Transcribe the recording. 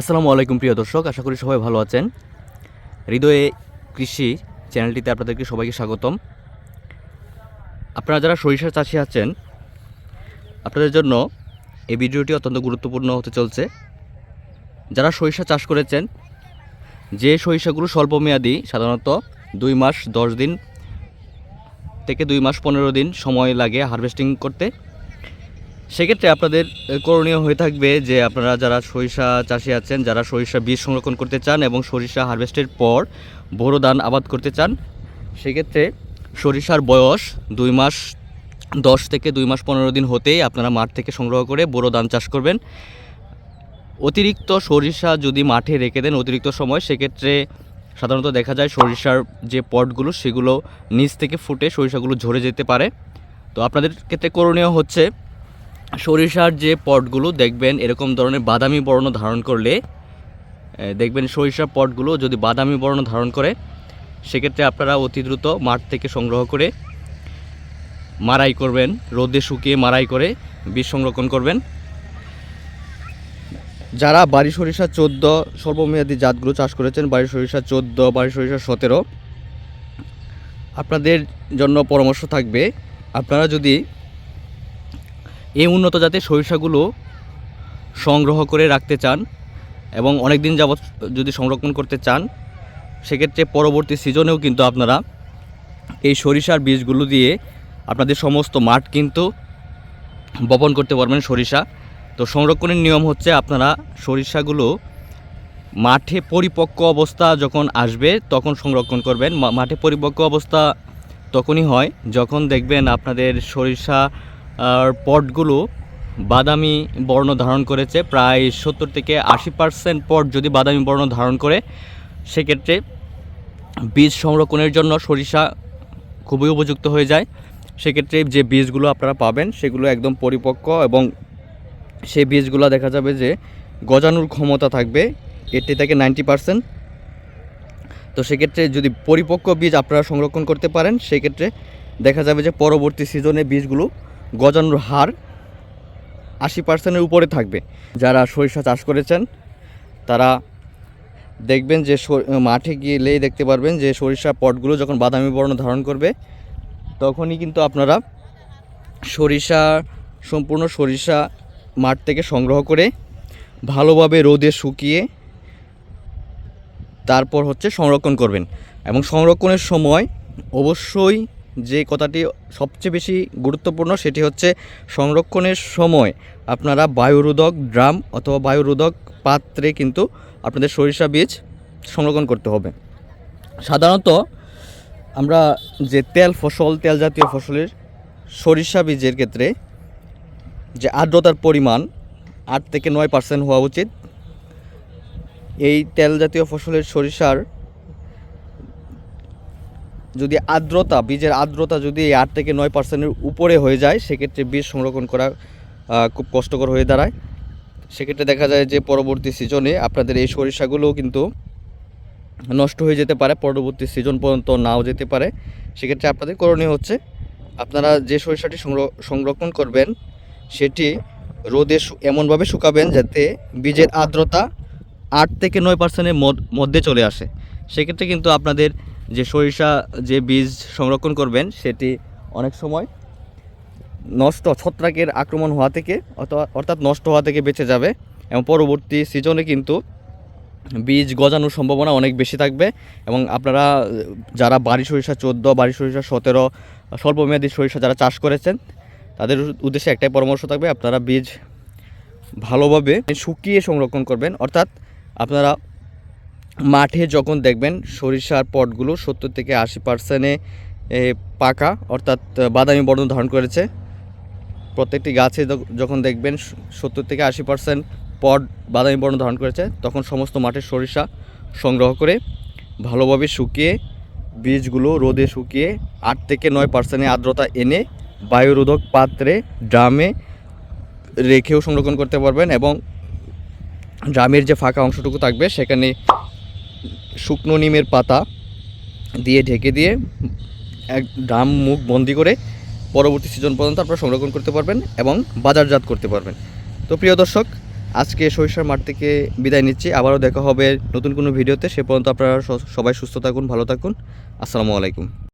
আসসালামু আলাইকুম, প্রিয় দর্শক। আশা করি সবাই ভালো আছেন। হৃদয়ে কৃষি চ্যানেলটিতে আপনাদেরকে সবাইকে স্বাগতম। আপনারা যারা সরিষা চাষি আছেন, আপনাদের জন্য এই ভিডিওটি অত্যন্ত গুরুত্বপূর্ণ হতে চলছে। যারা সরিষা চাষ করেছেন, যে সরিষাগুলো স্বল্পমেয়াদী সাধারণত দুই মাস, দশ দিন থেকে দুই মাস, পনেরো দিন সময় লাগে হারভেস্টিং করতে সেক্ষেত্রে আপনাদের করণীয় হয়ে থাকবে যে আপনারা যারা সরিষা চাষি আছেন, যারা সরিষা বীজ সংরক্ষণ করতে চান এবং সরিষা হারভেস্টের পর বোরো ধান আবাদ করতে চান, সেক্ষেত্রে সরিষার বয়স দুই মাস দশ থেকে দুই মাস পনেরো দিন হতেই আপনারা মাঠ থেকে সংগ্রহ করে বোরো ধান চাষ করবেন। অতিরিক্ত সরিষা যদি মাঠে রেখে দেন অতিরিক্ত সময়, সেক্ষেত্রে সাধারণত দেখা যায় সরিষার যে পটগুলো সেগুলো নিচ থেকে ফুটে সরিষাগুলো ঝরে যেতে পারে। তো আপনাদের ক্ষেত্রে করণীয় হচ্ছে সরিষার যে পটগুলো, দেখবেন এরকম ধরনের বাদামি বর্ণ ধারণ করলে দেখবেন সরিষার পটগুলো যদি বাদামি বর্ণ ধারণ করে, সেক্ষেত্রে আপনারা অতি দ্রুত মাঠ থেকে সংগ্রহ করে মারাই করবেন, রোদে শুকিয়ে মারাই করে বীজ সংরক্ষণ করবেন। যারা বাড়ি সরিষা চোদ্দ স্বল্পমেয়াদী জাতগুলো চাষ করেছেন, বাড়ি সরিষা চোদ্দ, বাড়ি সরিষা সতেরো, আপনাদের জন্য পরামর্শ থাকবে, আপনারা যদি এই উন্নত জাতের সরিষাগুলো সংগ্রহ করে রাখতে চান এবং অনেক দিন যাবৎ যদি সংরক্ষণ করতে চান, সেক্ষেত্রে পরবর্তী সিজনেও কিন্তু আপনারা এই সরিষার বীজগুলো দিয়ে আপনাদের সমস্ত মাঠ কিন্তু বপন করতে পারবেন সরিষা। তো সংরক্ষণের নিয়ম হচ্ছে আপনারা সরিষাগুলো মাঠে পরিপক্ক অবস্থা যখন আসবে তখন সংরক্ষণ করবেন। মাঠে পরিপক্ক অবস্থা তখনই হয় যখন দেখবেন আপনাদের সরিষা আর পটগুলো বাদামি বর্ণ ধারণ করেছে। প্রায় সত্তর থেকে আশি পার্সেন্ট পট যদি বাদামি বর্ণ ধারণ করে, সেক্ষেত্রে বীজ সংরক্ষণের জন্য সরিষা খুবই উপযুক্ত হয়ে যায়। সেক্ষেত্রে যে বীজগুলো আপনারা পাবেন, সেগুলো একদম পরিপক্ক এবং সেই বীজগুলো দেখা যাবে যে গজানোর ক্ষমতা থাকবে এটি থেকে নাইনটি পার্সেন্ট তো সেক্ষেত্রে যদি পরিপক্ক বীজ আপনারা সংরক্ষণ করতে পারেন, সেক্ষেত্রে দেখা যাবে যে পরবর্তী সিজনে বীজগুলো গজানোর হার আশি পার্সেন্টের উপরে থাকবে। যারা সরিষা চাষ করেছেন, তারা দেখবেন যে মাঠে গিয়েলেই দেখতে পারবেন যে সরিষা পটগুলো যখন বাদামি বর্ণ ধারণ করবে, তখনই কিন্তু আপনারা সরিষা, সম্পূর্ণ সরিষা মাঠ থেকে সংগ্রহ করে ভালোভাবে রোদে শুকিয়ে তারপর হচ্ছে সংরক্ষণ করবেন। এবং সংরক্ষণের সময় অবশ্যই যে কথাটি সবচেয়ে বেশি গুরুত্বপূর্ণ সেটি হচ্ছে সংরক্ষণের সময় আপনারা বায়ুরোধক ড্রাম অথবা বায়ুরোধক পাত্রে কিন্তু আপনাদের সরিষা বীজ সংরক্ষণ করতে হবে। সাধারণত আমরা যে তেল, ফসল, তেল জাতীয় ফসলের সরিষা বীজের ক্ষেত্রে যে আর্দ্রতার পরিমাণ আট থেকে নয় পার্সেন্ট হওয়া উচিত। এই তেল জাতীয় ফসলের সরিষার যদি আর্দ্রতা, বীজের আর্দ্রতা যদি আট থেকে নয় পার্সেন্টের উপরে হয়ে যায়, সেক্ষেত্রে বীজ সংরক্ষণ করা খুব কষ্টকর হয়ে দাঁড়ায়। সেক্ষেত্রে দেখা যায় যে পরবর্তী সিজনে আপনাদের এই সরিষাগুলোও কিন্তু নষ্ট হয়ে যেতে পারে, পরবর্তী সিজন পর্যন্ত নাও যেতে পারে। সেক্ষেত্রে আপনাদের করণীয় হচ্ছে, আপনারা যে সরিষাটি সংরক্ষণ করবেন, সেটি রোদে এমনভাবে শুকাবেন যাতে বীজের আর্দ্রতা আট থেকে নয় পার্সেন্টের মধ্যে চলে আসে। সেক্ষেত্রে কিন্তু আপনাদের যে সরিষা যে বীজ সংরক্ষণ করবেন, সেটি অনেক সময় নষ্ট, ছত্রাকের আক্রমণ হওয়া থেকে অর্থাৎ নষ্ট হওয়া থেকে বেঁচে যাবে এবং পরবর্তী সিজনে কিন্তু বীজ গজানোর সম্ভাবনা অনেক বেশি থাকবে এবং আপনারা যারা বাড়ি সরিষা চোদ্দ, বাড়ি সরিষা সতেরো, স্বল্পমেয়াদী সরিষা যারা চাষ করেছেন, তাদের উদ্দেশ্যে একটাই পরামর্শ থাকবে, আপনারা বীজ ভালোভাবে শুকিয়ে সংরক্ষণ করবেন। অর্থাৎ আপনারা মাঠে যখন দেখবেন সরিষার পটগুলো সত্তর থেকে আশি পার্সেন্টে পাকা, অর্থাৎ বাদামি বর্ণ ধারণ করেছে। প্রত্যেকটি গাছে যখন দেখবেন সত্তর থেকে আশি পার্সেন্ট পট বাদামি বর্ণ ধারণ করেছে, তখন সমস্ত মাঠের সরিষা সংগ্রহ করে ভালোভাবে শুকিয়ে, বীজগুলো রোদে শুকিয়ে আট থেকে নয় পার্সেন্টের আর্দ্রতা এনে বায়ুরোধক পাত্রে ড্রামে রেখেও সংরক্ষণ করতে পারবেন এবং ড্রামের যে ফাঁকা অংশটুকু থাকবে, সেখানে শুকনো নিমের পাতা দিয়ে ঢেকে দিয়ে এক ড্রাম মুখ বন্দি করে পরবর্তী সিজন পর্যন্ত আপনারা সংরক্ষণ করতে পারবেন এবং বাজারজাত করতে পারবেন। তো প্রিয় দর্শক, আজকে সরিষার মাঠ থেকে বিদায় নিচ্ছি। আবারও দেখা হবে নতুন কোনো ভিডিওতে। সে পর্যন্ত আপনারা সবাই সুস্থ থাকুন, ভালো থাকুন। আসসালামু আলাইকুম।